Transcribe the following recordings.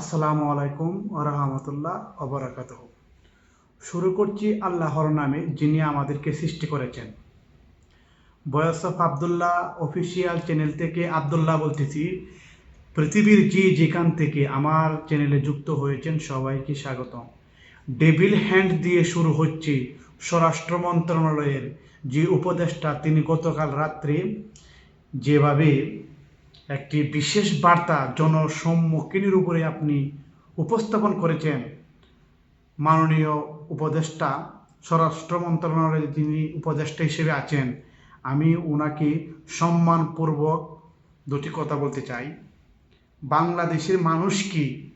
আসসালামু আলাইকুম রহমতুল্লাহ অবরাকাত শুরু করছি আল্লাহর নামে যিনি আমাদেরকে সৃষ্টি করেছেন। বয়স অফ আবদুল্লাহ অফিসিয়াল চ্যানেল থেকে আবদুল্লাহ বলতেছি, পৃথিবীর যে যেখান থেকে আমার চ্যানেলে যুক্ত হয়েছেন সবাইকে স্বাগতম। ডেভিল হ্যান্ড দিয়ে শুরু হচ্ছে স্বরাষ্ট্র মন্ত্রণালয়ের যে উপদেষ্টা, তিনি গতকাল রাত্রে যেভাবে একটি বিশেষ বার্তা জনসম্মুখীনের উপরে আপনি উপস্থাপন করেছেন। মাননীয় উপদেষ্টা, স্বরাষ্ট্র মন্ত্রণালয়ের যিনি উপদেষ্টা হিসেবে আছেন, আমি ওনাকে সম্মানপূর্বক দুটি কথা বলতে চাই। বাংলাদেশের মানুষকে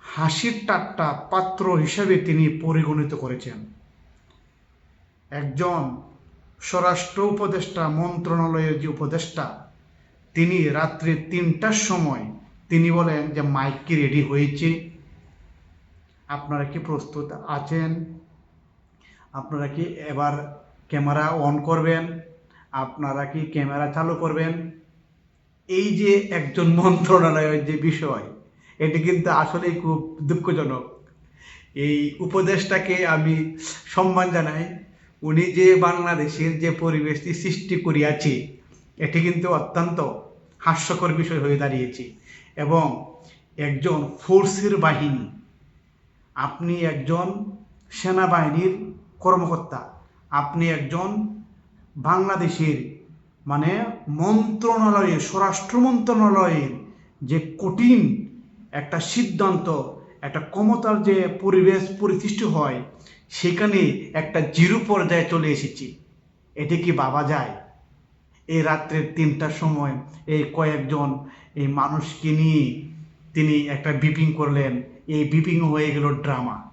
হাসির টাট্টা পাত্র হিসেবে তিনি পরিগণিত করেছেন? একজন স্বরাষ্ট্র উপদেষ্টা, মন্ত্রণালয়ের যে উপদেষ্টা তিনি রাত্রে তিনটার সময় তিনি বলেন যে মাইক কি রেডি হয়েছে? আপনারা কি প্রস্তুত আছেন? আপনারা কি এবার ক্যামেরা অন করবেন? আপনারা কি ক্যামেরা চালু করবেন? এই যে একজন মন্ত্রণালয়ের যে বিষয়, এটি কিন্তু আসলেই খুব দুঃখজনক। এই উপদেশটাকে আমি সম্মান জানাই। উনি যে বাংলাদেশের যে পরিবেশটি সৃষ্টি করিয়াছে, এটি কিন্তু অত্যন্ত হাস্যকর বিষয় হয়ে দাঁড়িয়েছে। এবং একজন ফোর্সের বাহিনী, আপনি একজন সেনাবাহিনীর কর্মকর্তা, আপনি একজন বাংলাদেশের মানে মন্ত্রণালয়ের, স্বরাষ্ট্র মন্ত্রণালয়ের যে কঠিন একটা সিদ্ধান্ত, একটা ক্ষমতার যে পরিবেশ পরিসৃষ্টি হয়, সেখানে একটা জিরো পর্যায়ে চলে এসেছি। এটি কি ভাবা যায়? এই রাত্রের তিনটার সময় এই কয়েকজন এই মানুষকে নিয়ে তিনি একটা বিপিং করলেন। এই বিপিং হয়ে গেল ড্রামা।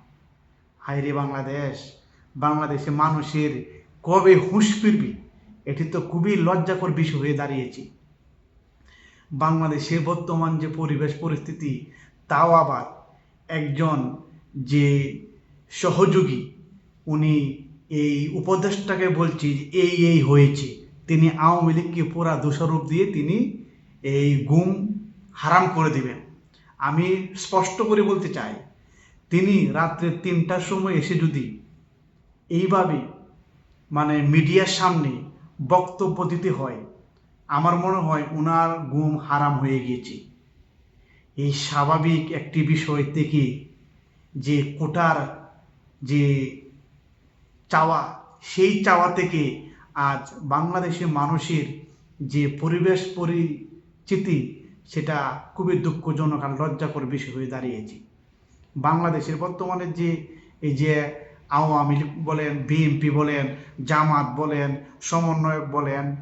হায়রে বাংলাদেশ, বাংলাদেশে মানুষের কবে হুঁশ ফিরবি? এটি তো খুবই লজ্জাকর বিষয় হয়ে দাঁড়িয়েছে। বাংলাদেশের বর্তমান যে পরিবেশ পরিস্থিতি, তাও আবার একজন যে সহযোগী, উনি এই উপদেশটাকে বলছি এই এই হয়েছে। তিনি আওয়ামী লীগকে পুরা দোষারোপ দিয়ে তিনি এই গুম হারাম করে দিবেন। আমি স্পষ্ট করে বলতে চাই, তিনি রাত্রে তিনটার সময় এসে যদি এইভাবে মানে মিডিয়ার সামনে বক্তব্য দিতে হয়, আমার মনে হয় ওনার গুম হারাম হয়ে গিয়েছে। এই স্বাভাবিক একটি বিষয় থেকে যে কোটার যে চাওয়া, সেই চাওয়া থেকে আজ বাংলাদেশের মানুষের যে পরিবেশ পরিচিতি, সেটা খুবই দুঃখজনক আর লজ্জাকর বিষয় হয়ে দাঁড়িয়েছে। বাংলাদেশের বর্তমানে যে, এই যে আওয়ামী লীগ বলেন, বিএনপি বলেন, জামাত বলেন, সমন্বয়ক বলেন,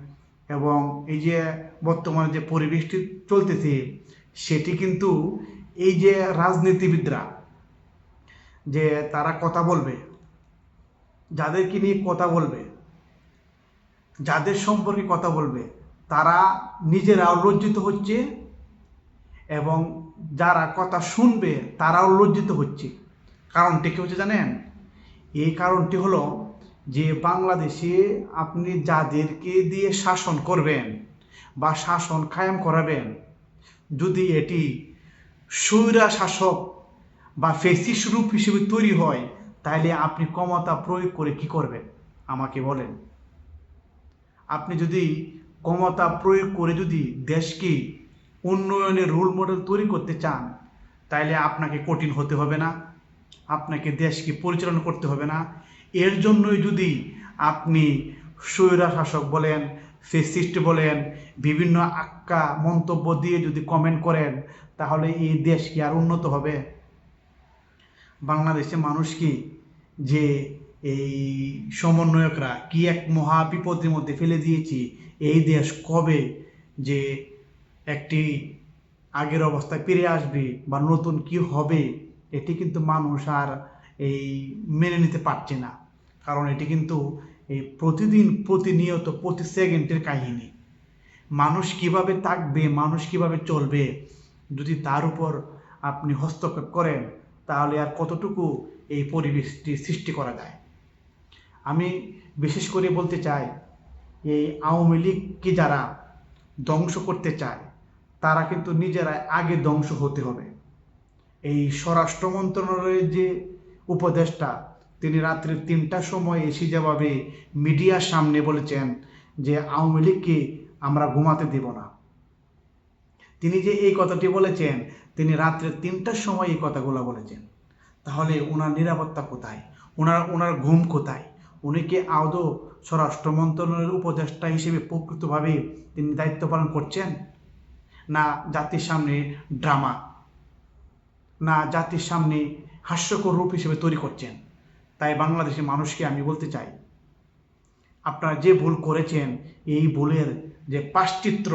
এবং এই যে বর্তমানে যে পরিবেশটি চলতেছে, সেটি কিন্তু এই যে রাজনীতিবিদরা যে তারা কথা বলবে, যাদেরকে নিয়ে কথা বলবে যাদের সম্পর্কে কথা বলবে, তারা নিজেরাও লজ্জিত হচ্ছে এবং যারা কথা শুনবে, তারাও লজ্জিত হচ্ছে। কারণটি কি হচ্ছে জানেন? এই কারণটি হলো যে বাংলাদেশে আপনি যাদেরকে দিয়ে শাসন করবেন বা শাসন কায়েম করাবেন, যদি এটি স্বৈরা শাসক বা ফেসিস রূপ হিসেবে তৈরি হয় তাহলে আপনি ক্ষমতা প্রয়োগ করে কি করবেন? আমাকে বলেন। আপনি যদি ক্ষমতা প্রয়োগ করে যদি দেশকে উন্নয়নের রোল মডেল তৈরি করতে চান তাহলে আপনাকে কঠিন হতে হবে না। আপনাকে দেশকে পরিচালনা করতে হবে না। এর জন্যই যদি আপনি স্বৈরা শাসক বলেন ফেসিস্ট বলেন, বিভিন্ন আক্কা মন্তব্য দিয়ে যদি কমেন্ট করেন, তাহলে এই দেশ কি আর উন্নত হবে? বাংলাদেশে মানুষ কি যে এই সমন্বয়করা কি এক মহা বিপদের মধ্যে ফেলে দিয়েছি? এই দেশ কবে যে একটি আগের অবস্থায় ফিরে আসবে বা নতুন কি হবে, এটি কিন্তু মানুষ আর এই মেনে নিতে পারছে না। কারণ এটি কিন্তু এই প্রতিদিন প্রতিনিয়ত প্রতি সেকেন্ডের কাহিনী। মানুষ কীভাবে থাকবে, মানুষ কীভাবে চলবে, যদি তার উপর আপনি হস্তক্ষেপ করেন, তাহলে আর কতটুকু এই পরিবেশটি সৃষ্টি করা যায়? আমি বিশেষ করে বলতে চাই, এই আওয়ামী লীগকে যারা ধ্বংস করতে চায়, তারা কিন্তু নিজেরাই আগে ধ্বংস হতে হবে। এই স্বরাষ্ট্র মন্ত্রণালয়ের যে উপদেষ্টা, তিনি রাত্রি তিনটার সময় এসে যেভাবে মিডিয়ার সামনে বলেছেন যে আওয়ামী লীগকে আমরা ঘুমাতে দেব না। তিনি যে এই কথাটি বলেছেন, তিনি রাত্রে তিনটার সময় এই কথাগুলো বলেছেন। তাহলে ওনার নিরাপত্তা কোথায়? ওনার ওনার ঘুম কোথায়? উনি কি আদৌ স্বরাষ্ট্র মন্ত্রণালয়ের উপদেষ্টা হিসেবে প্রকৃতভাবে তিনি দায়িত্ব পালন করছেন? না, জাতির সামনে ড্রামা। না, জাতির সামনে হাস্যকর রূপ হিসেবে তৈরি করছেন। তাই বাংলাদেশের মানুষকে আমি বলতে চাই, আপনারা যে ভুল করেছেন, এই ভুলের যে পাশ্চিত্র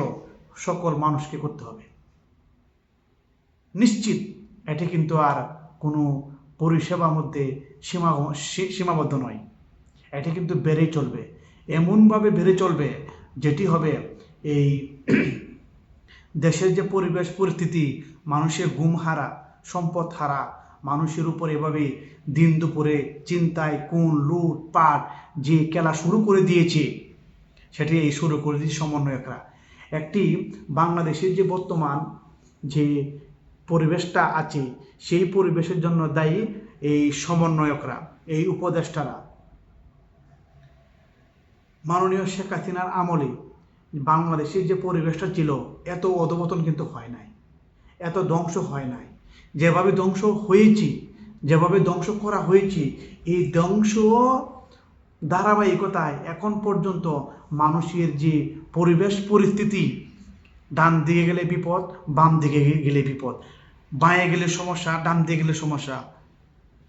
সকল মানুষকে করতে হবে। নিশ্চিত, এটি কিন্তু আর কোনো পরিষেবার মধ্যে সীমা সীমাবদ্ধ নয়। এটি কিন্তু বেড়েই চলবে। এমনভাবে বেড়ে চলবে যেটি হবে এই দেশের যে পরিবেশ পরিস্থিতি, মানুষের গুম হারা, সম্পদ হারা, মানুষের উপর এভাবে দিন দুপুরে চিন্তায় কোন লুট, পাট যে খেলা শুরু করে দিয়েছে, সেটি এই শুরু করে দিয়েছে সমন্বয়করা। একটি বাংলাদেশের যে বর্তমান যে পরিবেশটা আছে, সেই পরিবেশের জন্য দায়ী এই সমন্বয়করা, এই উপদেষ্টারা। মাননীয় শেখ হাসিনার আমলে বাংলাদেশের যে পরিবেশটা ছিল, এত অধপতন কিন্তু হয় নাই। এত ধ্বংস হয় নাই। যেভাবে ধ্বংস হয়েছে, যেভাবে ধ্বংস করা হয়েছে, এই ধ্বংস ধারাবাহিকতায় এখন পর্যন্ত মানুষের যে পরিবেশ পরিস্থিতি, ডান দিকে গেলে বিপদ, বাম দিকে গেলে বিপদ। বাঁয়ে গেলে সমস্যা, ডান দিকে গেলে সমস্যা।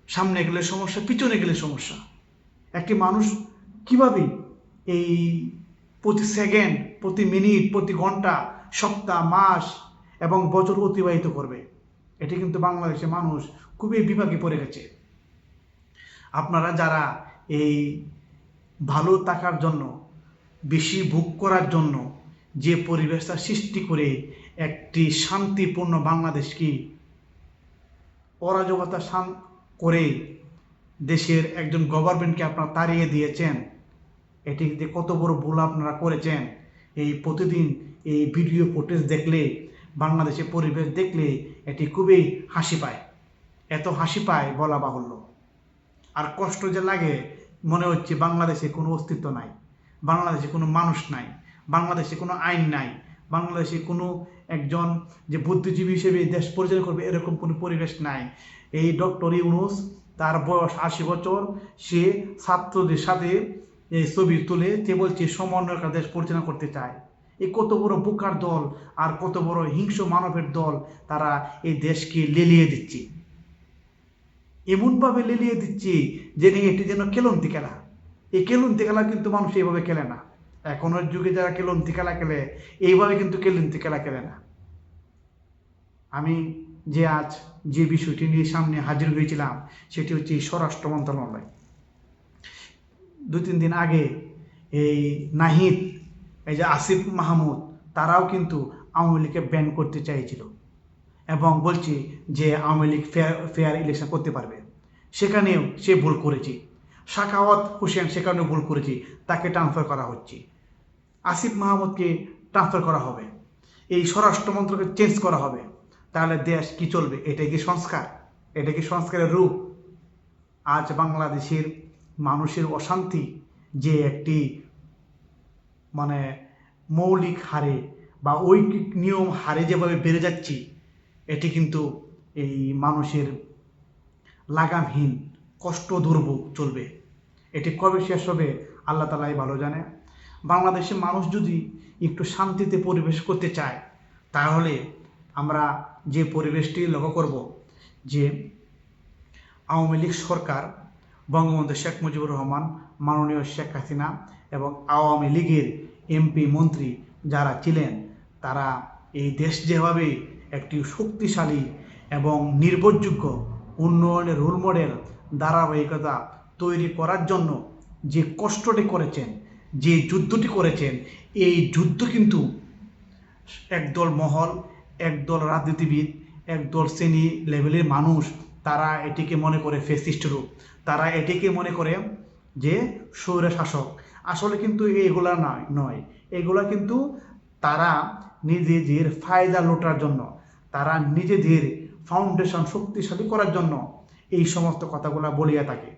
সামনে গেলে সমস্যা, পিছনে গেলে সমস্যা। একটি মানুষ কীভাবে এই প্রতি সেকেন্ড, প্রতি মিনিট, প্রতি ঘণ্টা, সপ্তাহ, মাস এবং বছর অতিবাহিত করবে। এটি কিন্তু বাংলাদেশের মানুষ খুবই বিভাগে পড়ে গেছে। আপনারা যারা এই ভালো থাকার জন্য, বেশি ভোগ করার জন্য যে পরিবেশটা সৃষ্টি করে একটি শান্তিপূর্ণ বাংলাদেশকে অরাজকতা করে দেশের একজন গভর্নমেন্টকে আপনারা তাড়িয়ে দিয়েছেন এটি যে কত বড় ভুল আপনারা করেছেন, এই প্রতিদিন এই ভিডিও ফুটেজ দেখলে বাংলাদেশের পরিবেশ দেখলে এটি খুবই হাসি পায়। এত হাসি পায় বলা বাহুল্য। আর কষ্ট যে লাগে, মনে হচ্ছে বাংলাদেশে কোনো অস্তিত্ব নাই, বাংলাদেশে কোনো মানুষ নাই, বাংলাদেশে কোনো আইন নাই, বাংলাদেশে কোনো একজন যে বুদ্ধিজীবী হিসেবে দেশ পরিচালনা করবে এরকম কোনো পরিবেশ নাই। এই ডক্টর ইউনুস, তার বয়স আশি বছর, সে ছাত্রদের সাথে এই ছবি তুলে সে বলছে সমন্বয়কা দেশ পরিচালনা করতে চায়, এই কত বড় বোকার দল আর কত বড় হিংস্র মানবের দল তারা এই দেশকে লেলিয়ে দিচ্ছে। এমনভাবে লেলিয়ে দিচ্ছে যে এটি যেন কেলন্তি খেলা। এই খেলন্তি খেলা কিন্তু মানুষ এইভাবে খেলে না। এখনের যুগে যারা খেলন্তি খেলা খেলে, এইভাবে কিন্তু খেলন্তি খেলা খেলে না। আমি যে আজ যে বিষয়টি নিয়ে সামনে হাজির হয়েছিলাম, সেটি হচ্ছে স্বরাষ্ট্র মন্ত্রণালয়। দু, তিন দিন আগে এই নাহিদ, এই যে আসিফ মাহমুদ, তারাও কিন্তু আওয়ামী লীগকে ব্যান করতে চাইছিল এবং বলছি যে Awami League fair fair election করতে পারবে। সেখানেও সে ভুল করেছে। শাখাওয়াত হোসেন সেখানেও ভুল করেছে। তাকে ট্রান্সফার করা হচ্ছে। আসিফ মাহমুদকে ট্রান্সফার করা হবে। এই স্বরাষ্ট্রমন্ত্রকে চেঞ্জ করা হবে। তাহলে দেশ কি চলবে? এটা কি সংস্কার? এটা কি সংস্কারের রূপ? আজ বাংলাদেশের মানুষের অশান্তি যে একটি মানে মৌলিক হারে বা ঐকিক নিয়ম হারে যেভাবে বেড়ে যাচ্ছে, এটি কিন্তু এই মানুষের লাগামহীন কষ্ট দুর্ভোগ চলবে। এটি কবে শেষ হবে, আল্লাহ তালাই ভালো জানে। বাংলাদেশের মানুষ যদি একটু শান্তিতে পরিবেশ করতে চায়, তাহলে আমরা যে পরিবেশটি লক্ষ্য করব যে আওয়ামী লীগ সরকার বঙ্গবন্ধু শেখ মুজিবুর রহমান, মাননীয় শেখ হাসিনা এবং আওয়ামী লীগের এমপি মন্ত্রী যারা ছিলেন, তারা এই দেশ যেভাবে একটি শক্তিশালী এবং নির্ভরযোগ্য উন্নয়নের রোল মডেল ধারাবাহিকতা তৈরি করার জন্য যে কষ্টটি করেছেন, যে যুদ্ধটি করেছেন, এই যুদ্ধ কিন্তু একদল মহল, একদল রাজনীতিবিদ, একদল শ্রেণি লেভেলের মানুষ, তারা এটিকে মনে করে ফেসিস্ট রূপ। তারা এটিকে মনে করে যে স্বৈর শাসক। আসলে কিন্তু এগুলা নয় নয়। এগুলা কিন্তু তারা নিজেদের ফায়দা লোটার জন্য, তারা নিজেদের ফাউন্ডেশন শক্তিশালী করার জন্য এই সমস্ত কথাগুলো বলিয়া থাকে।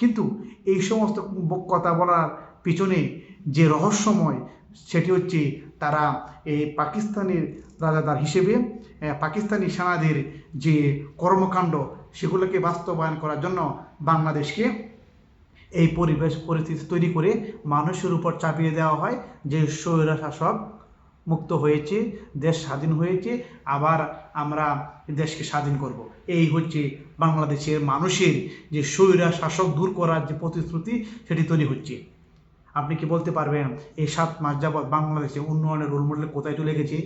কিন্তু এই সমস্ত কথা বলার পিছনে যে রহস্যময়, সেটি হচ্ছে তারা এই পাকিস্তানের রাজাদার হিসেবে পাকিস্তানি সেনাদের যে কর্মকাণ্ড সেগুলোকে বাস্তবায়ন করার জন্য বাংলাদেশকে এই পরিবেশ পরিস্থিতি তৈরি করে মানুষের উপর চাপিয়ে দেওয়া হয়, যে স্বৈরা শাসক মুক্ত হয়েছে, দেশ স্বাধীন হয়েছে, আবার আমরা দেশকে স্বাধীন করব। এই হচ্ছে বাংলাদেশের মানুষের যে স্বৈরা শাসক দূর করার যে প্রতিশ্রুতি, সেটি তৈরি হচ্ছে। আপনি কি বলতে পারবেন, এই সাত মাস যাবৎ বাংলাদেশে উন্নয়নের রোল মডেল কোথায় চলে গেছে?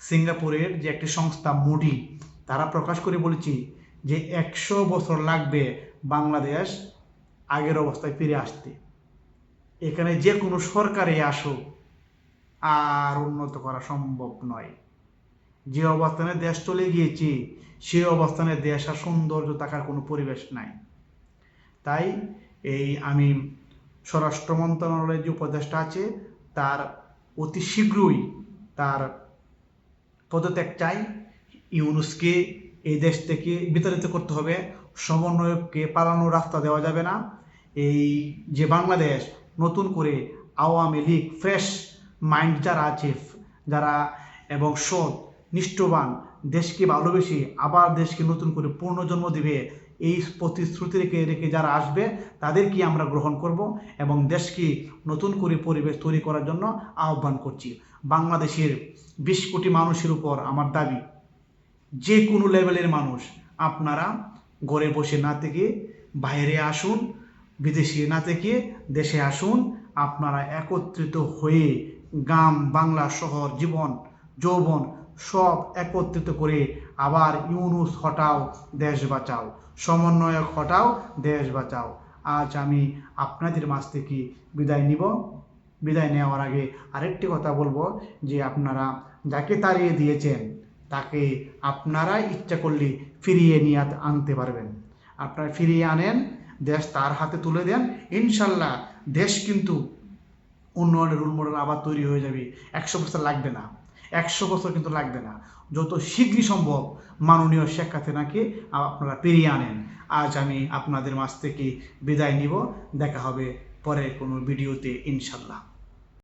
সিঙ্গাপুরের যে একটি সংস্থা, মুডি তারা প্রকাশ করে বলেছি যে একশো বছর লাগবে বাংলাদেশ আগের অবস্থায় ফিরে আসতে। এখানে যে কোনো সরকারে আসুক, আর উন্নত করা সম্ভব নয়। যে অবস্থানে দেশ চলে গিয়েছি, সে অবস্থানে দেশ আর সৌন্দর্য থাকার কোনো পরিবেশ নাই। তাই এই আমি স্বরাষ্ট্র মন্ত্রণালয়ের যে উপদেষ্টা আছে, তার অতি শীঘ্রই তার পদত্যাগ চাই। ইউনুসকে এই দেশ থেকে বিতাড়িত করতে হবে। সমন্বয়ককে পালানোর রাস্তা দেওয়া যাবে না। এই যে বাংলাদেশ নতুন করে আওয়ামী লীগ ফ্রেশ মাইন্ড যারা আছে, যারা এবং সৎ, নিষ্ঠবান, দেশকে ভালোবেসে আবার দেশকে নতুন করে পুনর্জন্ম দেবে, এই প্রতিশ্রুতি রেখে রেখে যারা আসবে, তাদেরকে আমরা গ্রহণ করব এবং দেশকে নতুন করে পরিবেশ তৈরি করার জন্য আহ্বান করছি। বাংলাদেশের বিশ কোটি মানুষের উপর আমার দাবি। যে কোনো লেভেলের মানুষ, আপনারা ঘরে বসে না থেকে বাইরে আসুন, বিদেশে না থেকে দেশে আসুন, আপনারা একত্রিত হয়ে গ্রাম, বাংলা, শহর, জীবন, যৌবন সব একত্রিত করে আবার ইউনুস হটাও, দেশ বাঁচাও, সমন্বয়ক হটাও, দেশ বাঁচাও। আজ আমি আপনাদের মাঝ থেকে বিদায় নিব। বিদায় নেওয়ার আগে আরেকটি কথা বলব যে আপনারা যাকে তাড়িয়ে দিয়েছেন তাকে আপনারাই ইচ্ছা করলে ফিরিয়ে নিয়ে আনতে পারবেন। আপনারা ফিরিয়ে আনেন, দেশ তার হাতে তুলে দেন, ইনশাল্লাহ দেশ কিন্তু উন্নয়নের রোল মডেল আবার তৈরি হয়ে যাবে। একশো বছর লাগবে না। একশো বছর কিন্তু লাগবে না। যত শীঘ্রই সম্ভব মাননীয় শেখ হাসিনাকে আপনারা পেরিয়ে আনেন। আজ আমি আপনাদের মাঝ থেকে বিদায় নিব। দেখা হবে পরের কোনো ভিডিওতে, ইনশাল্লাহ।